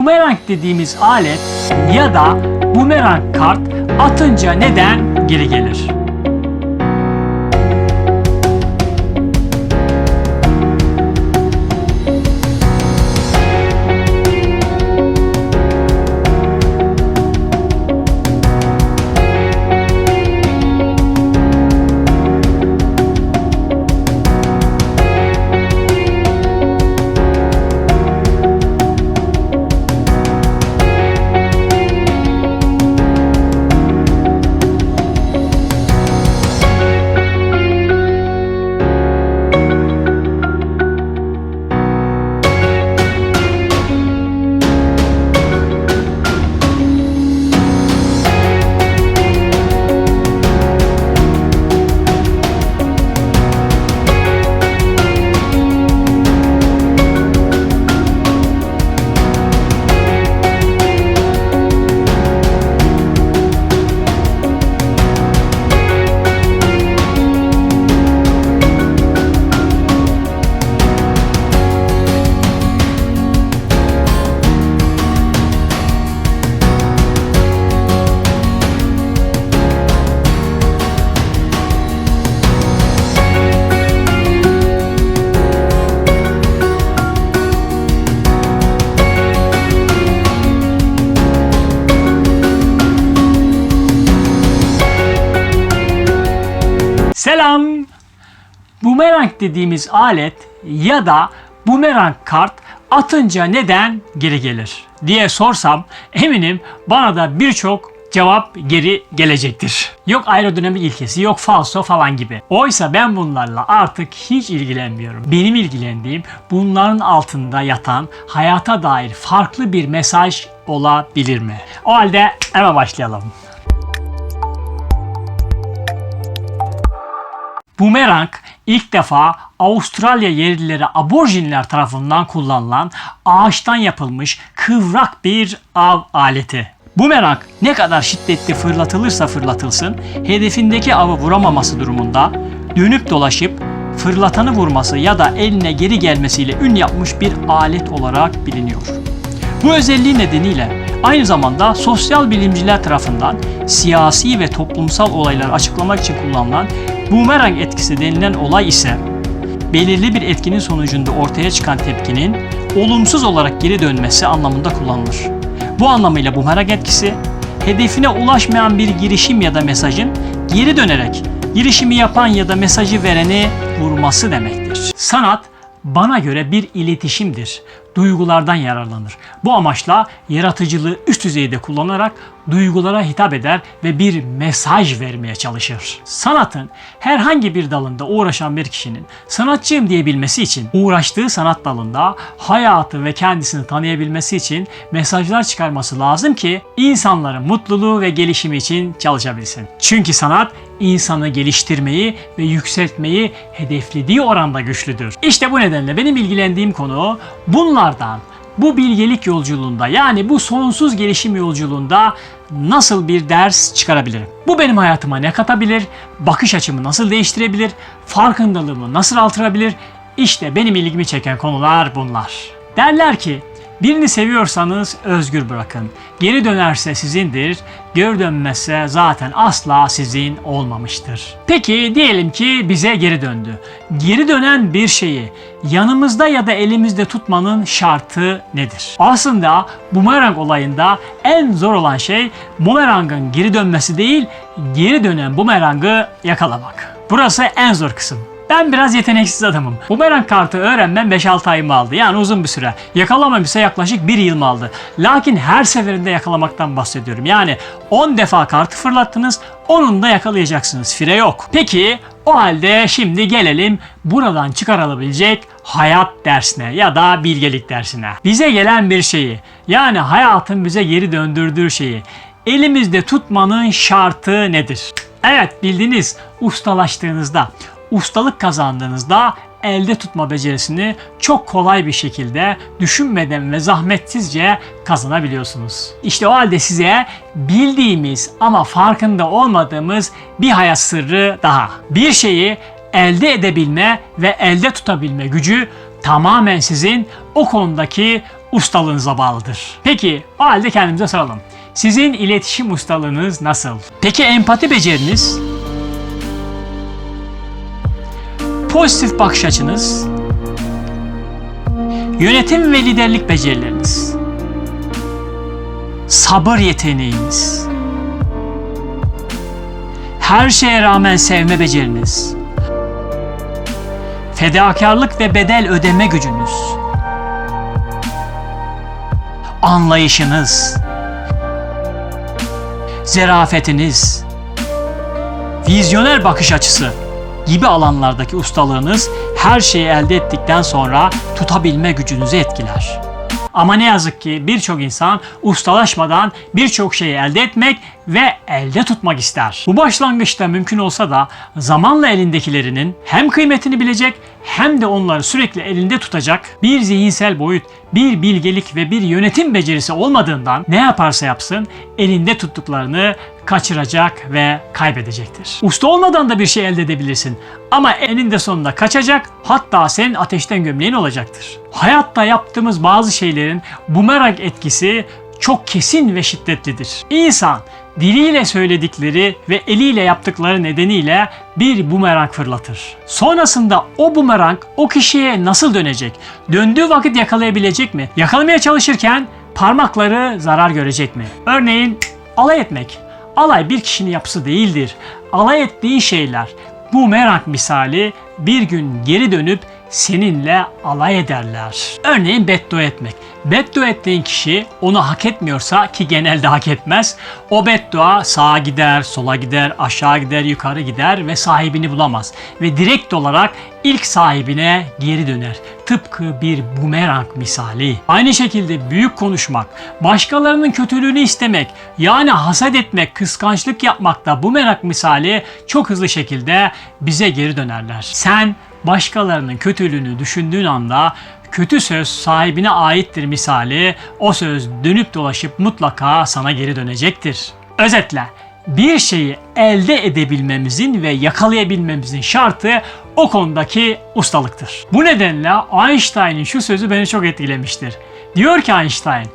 Bumerang dediğimiz alet ya da bumerang kart atınca neden geri gelir? Selam. Bumerang dediğimiz alet ya da bumerang kart atınca neden geri gelir diye sorsam eminim bana da birçok cevap geri gelecektir. Yok aerodinamik ilkesi, yok falso falan gibi. Oysa ben bunlarla artık hiç ilgilenmiyorum. Benim ilgilendiğim bunların altında yatan hayata dair farklı bir mesaj olabilir mi? O halde hemen başlayalım. Bumerang ilk defa Avustralya yerlileri aborjinler tarafından kullanılan ağaçtan yapılmış kıvrak bir av aleti. Bumerang ne kadar şiddetli fırlatılırsa fırlatılsın hedefindeki avı vuramaması durumunda dönüp dolaşıp fırlatanı vurması ya da eline geri gelmesiyle ün yapmış bir alet olarak biliniyor. Bu özelliği nedeniyle aynı zamanda sosyal bilimciler tarafından siyasi ve toplumsal olayları açıklamak için kullanılan bumerang etkisi denilen olay ise belirli bir etkinin sonucunda ortaya çıkan tepkinin olumsuz olarak geri dönmesi anlamında kullanılır. Bu anlamıyla bumerang etkisi hedefine ulaşmayan bir girişim ya da mesajın geri dönerek girişimi yapan ya da mesajı vereni vurması demektir. Sanat bana göre bir iletişimdir. Duygulardan yararlanır. Bu amaçla yaratıcılığı üst düzeyde kullanarak duygulara hitap eder ve bir mesaj vermeye çalışır. Sanatın herhangi bir dalında uğraşan bir kişinin sanatçıyım diyebilmesi için uğraştığı sanat dalında hayatı ve kendisini tanıyabilmesi için mesajlar çıkarması lazım ki insanların mutluluğu ve gelişimi için çalışabilsin. Çünkü sanat insanı geliştirmeyi ve yükseltmeyi hedeflediği oranda güçlüdür. İşte bu nedenle benim ilgilendiğim konu bunlardan bu bilgelik yolculuğunda yani bu sonsuz gelişim yolculuğunda nasıl bir ders çıkarabilirim? Bu benim hayatıma ne katabilir? Bakış açımı nasıl değiştirebilir? Farkındalığımı nasıl artırabilir? İşte benim ilgimi çeken konular bunlar. Derler ki Birini seviyorsanız özgür bırakın. Geri dönerse sizindir, geri dönmezse zaten asla sizin olmamıştır. Peki diyelim ki bize geri döndü. Geri dönen bir şeyi yanımızda ya da elimizde tutmanın şartı nedir? Aslında bumerang olayında en zor olan şey bumerangın geri dönmesi değil, geri dönen bumerangı yakalamak. Burası en zor kısım. Ben biraz yeteneksiz adamım. Bumerang kartı öğrenmem 5-6 ayımı aldı. Yani uzun bir süre. Yakalamam ise yaklaşık 1 yıl aldı. Lakin her seferinde yakalamaktan bahsediyorum. Yani 10 defa kartı fırlattınız, onun da yakalayacaksınız. Fire yok. Peki o halde şimdi gelelim buradan çıkarılabilecek hayat dersine ya da bilgelik dersine. Bize gelen bir şeyi yani hayatın bize geri döndürdüğü şeyi elimizde tutmanın şartı nedir? Evet bildiniz ustalaştığınızda ustalık kazandığınızda elde tutma becerisini çok kolay bir şekilde düşünmeden ve zahmetsizce kazanabiliyorsunuz. İşte o halde size bildiğimiz ama farkında olmadığımız bir hayat sırrı daha. Bir şeyi elde edebilme ve elde tutabilme gücü tamamen sizin o konudaki ustalığınıza bağlıdır. Peki o halde kendimize soralım. Sizin iletişim ustalığınız nasıl? Peki empati beceriniz? Pozitif bakış açınız? Yönetim ve liderlik becerileriniz? Sabır yeteneğiniz? Her şeye rağmen sevme beceriniz? Fedakarlık ve bedel ödeme gücünüz? Anlayışınız? Zerafetiniz? Vizyoner bakış açısı gibi alanlardaki ustalığınız her şeyi elde ettikten sonra tutabilme gücünüzü etkiler. Ama ne yazık ki birçok insan ustalaşmadan birçok şeyi elde etmek ve elde tutmak ister. Bu başlangıçta mümkün olsa da zamanla elindekilerinin hem kıymetini bilecek hem de onları sürekli elinde tutacak bir zihinsel boyut, bir bilgelik ve bir yönetim becerisi olmadığından ne yaparsa yapsın elinde tuttuklarını kaçıracak ve kaybedecektir. Usta olmadan da bir şey elde edebilirsin ama eninde sonunda kaçacak hatta senin ateşten gömleğin olacaktır. Hayatta yaptığımız bazı şeylerin bumerang etkisi çok kesin ve şiddetlidir. İnsan diliyle söyledikleri ve eliyle yaptıkları nedeniyle bir bumerang fırlatır. Sonrasında o bumerang o kişiye nasıl dönecek? Döndüğü vakit yakalayabilecek mi? Yakalamaya çalışırken parmakları zarar görecek mi? Örneğin alay etmek. Alay bir kişinin yapısı değildir. Alay ettiği şeyler bu merak misali bir gün geri dönüp seninle alay ederler. Örneğin beddua etmek. Beddua ettiğin kişi onu hak etmiyorsa ki genelde hak etmez. O beddua sağa gider, sola gider, aşağı gider, yukarı gider ve sahibini bulamaz. Ve direkt olarak ilk sahibine geri döner. Tıpkı bir bumerang misali. Aynı şekilde büyük konuşmak, başkalarının kötülüğünü istemek, yani haset etmek, kıskançlık yapmak da bumerang misali çok hızlı şekilde bize geri dönerler. Sen başkalarının kötülüğünü düşündüğün anda kötü söz sahibine aittir misali o söz dönüp dolaşıp mutlaka sana geri dönecektir. Özetle bir şeyi elde edebilmemizin ve yakalayabilmemizin şartı o konudaki ustalıktır. Bu nedenle Einstein'ın şu sözü beni çok etkilemiştir. Diyor ki Einstein,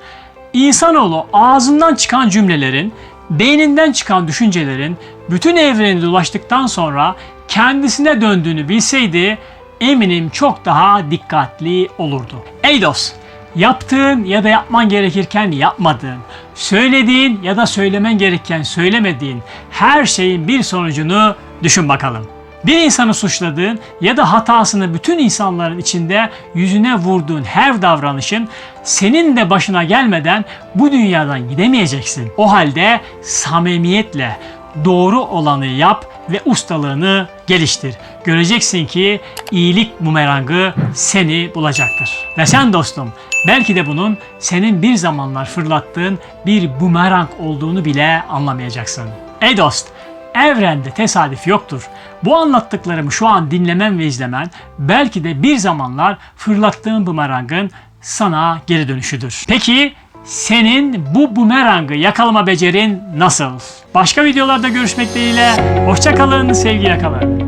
insanoğlu ağzından çıkan cümlelerin, beyninden çıkan düşüncelerin bütün evreni dolaştıktan sonra kendisine döndüğünü bilseydi eminim çok daha dikkatli olurdu. Ey dost, yaptığın ya da yapman gerekirken yapmadığın, söylediğin ya da söylemen gereken söylemediğin her şeyin bir sonucunu düşün bakalım. Bir insanı suçladığın ya da hatasını bütün insanların içinde yüzüne vurduğun her davranışın senin de başına gelmeden bu dünyadan gidemeyeceksin. O halde samimiyetle doğru olanı yap ve ustalığını geliştir. Göreceksin ki iyilik bumerangı seni bulacaktır. Ve sen dostum belki de bunun senin bir zamanlar fırlattığın bir bumerang olduğunu bile anlamayacaksın. Ey dost Evrende tesadüf yoktur. Bu anlattıklarımı şu an dinlemen ve izlemen belki de bir zamanlar fırlattığın bumerangın sana geri dönüşüdür. Peki senin bu bumerangı yakalama becerin nasıl? Başka videolarda görüşmek dileğiyle. Hoşçakalın, sevgiyle kalın.